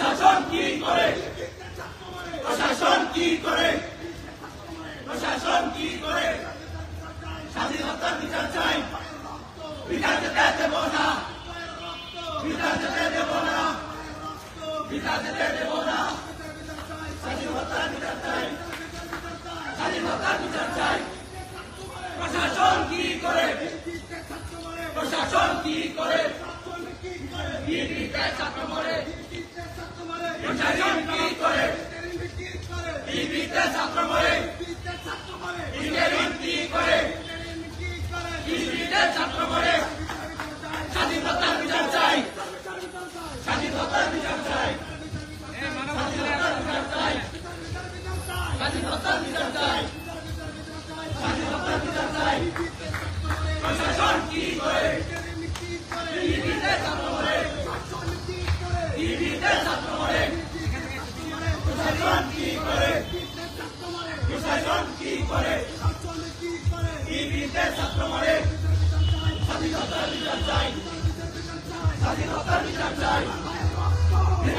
প্রশাসন কি করে? প্রশাসন কি করে? প্রশাসন কি করে? স্বাধীনতার বিচার চাই। বিচার যেতে দেব না। বিচার যেতে দেব না। বিচার যেতে দেব না। স্বাধীনতার বিচার চাই। স্বাধীনতার বিচার চাই। প্রশাসন কি করে? প্রশাসন কি করে টিভিতে ছাত্র মরে প্রশাসন কি করে টিভিতে ছাত্র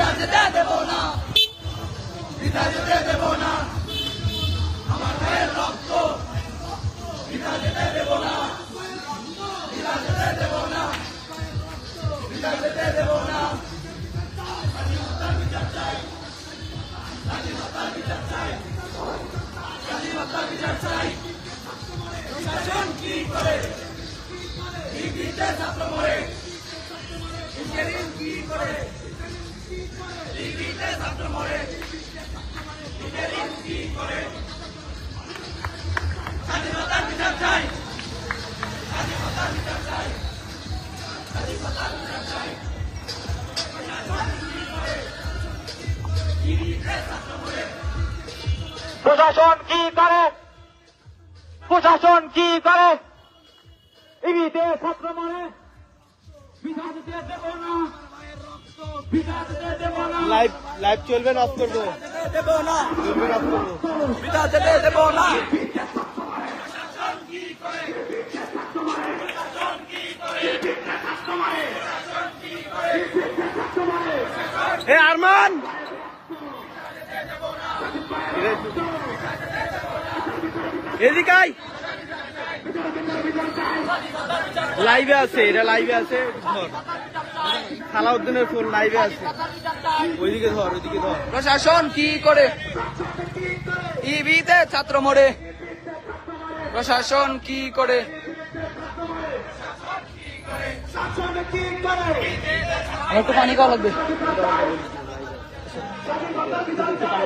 বিচার যেতে দেব না প্রশাসন কি করে? প্রশাসন কি করে? ইবিতে ছাত্র মরে বিচার দেব না? বিচার দেব না? লাইভ লাইভ চলবে না অফ করব দেব না চলবে অফ করব বিচার যেতে দেব না? এ আরমান! এদিকে লাইভে আছে এটা লাইভে আছে ধর। সালাউদ্দিনের ফোন লাইভে আছে। ওইদিকে ধর ওইদিকে ধর। প্রশাসন কি করে? ইভিতে ছাত্র মরে। প্রশাসন কি করে? একটু পানি খাওয়া লাগবে। একটু পানি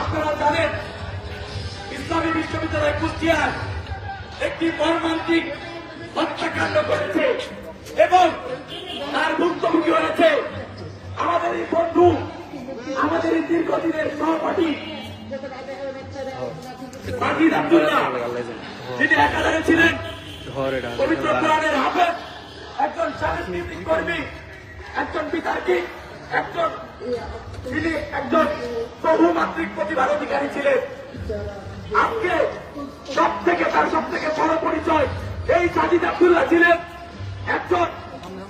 আপনারা জানেন, ইসলামী বিশ্ববিদ্যালয় কুষ্টিয়ার একটি মর্মান্তিক হত্যাকাণ্ড করেছে এবং তার ভুক্তভোগী হয়েছে আমাদের এই বন্ধু, আমাদের এই দীর্ঘদিনের সহপাঠী, মাজিদ একজন সাংস্কৃতিক কর্মী, একজন বিতার্কিক একজন তিনি একজন বহুমাত্রিক প্রতিভার অধিকারী ছিলেন। আজকে সব থেকে তার সব থেকে বড় পরিচয় এই সাজিদ আব্দুল্লাহ ছিলেন একজন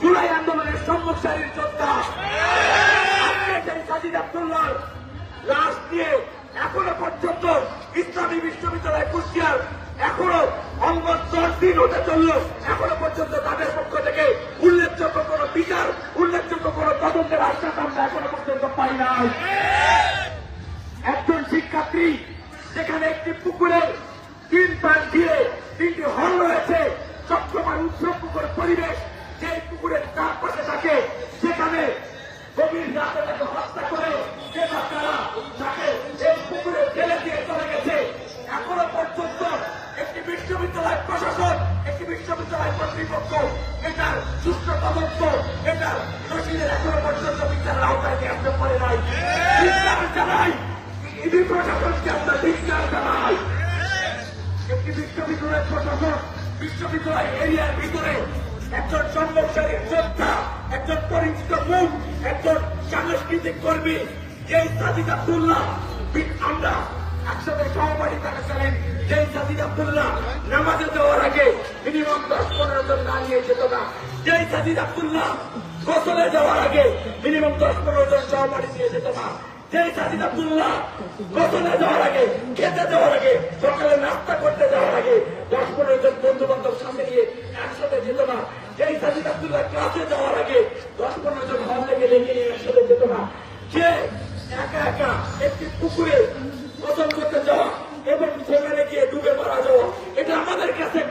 জুলাই আন্দোলনের সম্মুখ সারির যোদ্ধা। আজকে সেই সাজিদ আব্দুল্লাহ লাশ নিয়ে এখনও পর্যন্ত ইসলামী বিশ্ববিদ্যালয় কুষ্টিয়ার এখনও অঙ্গ দশ দিন হতে চলল। একজন শিক্ষার্থী যেখানে একটি পুকুরের তিন পাশ দিয়ে তিনটি হল রয়েছে সবসময় উৎসব পুকুর পরিবেশ যে পুকুরের চারপাশে থাকে, সেখানে গভীর রাতে তাকে হত্যা করে যে বাচ্চারা তাকে এই পুকুরে ফেলে দিয়ে চলে গেছে। এখনও পর্যন্ত একটি বিশ্ববিদ্যালয় প্রশাসন, একটি বিশ্ববিদ্যালয় কর্তৃপক্ষ তদন্ত। এটার দোষীদের এখনও পর্যন্ত বিচারের আওতায় আসতে পারে নাই। বিচার জানাই। ইডি প্রশাসনকে আমরা বিচার জানাই। একটি বিশ্ববিদ্যালয়ের প্রশাসন বিশ্ববিদ্যালয় এরিয়ার ভিতরে একজন সম্মুখসারীর যোদ্ধা একজন পরিচিত মুখ একজন সাংস্কৃতিক কর্মী এই সাজিদ আব্দুল্লাহ আমরা একসাথে সহপাঠী থাকাকালীন যেই সাজিদ আব্দুল্লাহ নামাজে যাওয়ার আগে মিনিমাম দশ পনেরো জন না নিয়ে যেত না। যেই সাজিদ আব্দুল্লাহ গোসলে যাওয়ার আগে মিনিমাম দশ পনেরো জন সহপাঠী নিয়ে যেত না। যেই সাজিদ আব্দুল্লাহ গোসলে যাওয়ার আগে, খেতে যাওয়ার আগে, সকালে নাস্তা করতে যাওয়ার আগে দশ পনেরো জন বন্ধু বান্ধব সামনে নিয়ে একসাথে যেত না। যেই সাজিদ আব্দুল্লাহ ক্লাসে যাওয়ার আগে দশ পনেরো জন হল থেকে লেগে নিয়ে একসাথে যেত না। যে একা একা একটি পুকুরে গোসল করতে যাওয়া এবং সেখানে গিয়ে ডুবে মারা যাওয়া এটা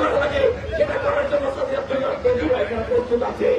করা লাগে সেটা করার জন্য স্বাধীন আব্দুল্লাহ বন্ধুরা এখানে প্রস্তুত আছে।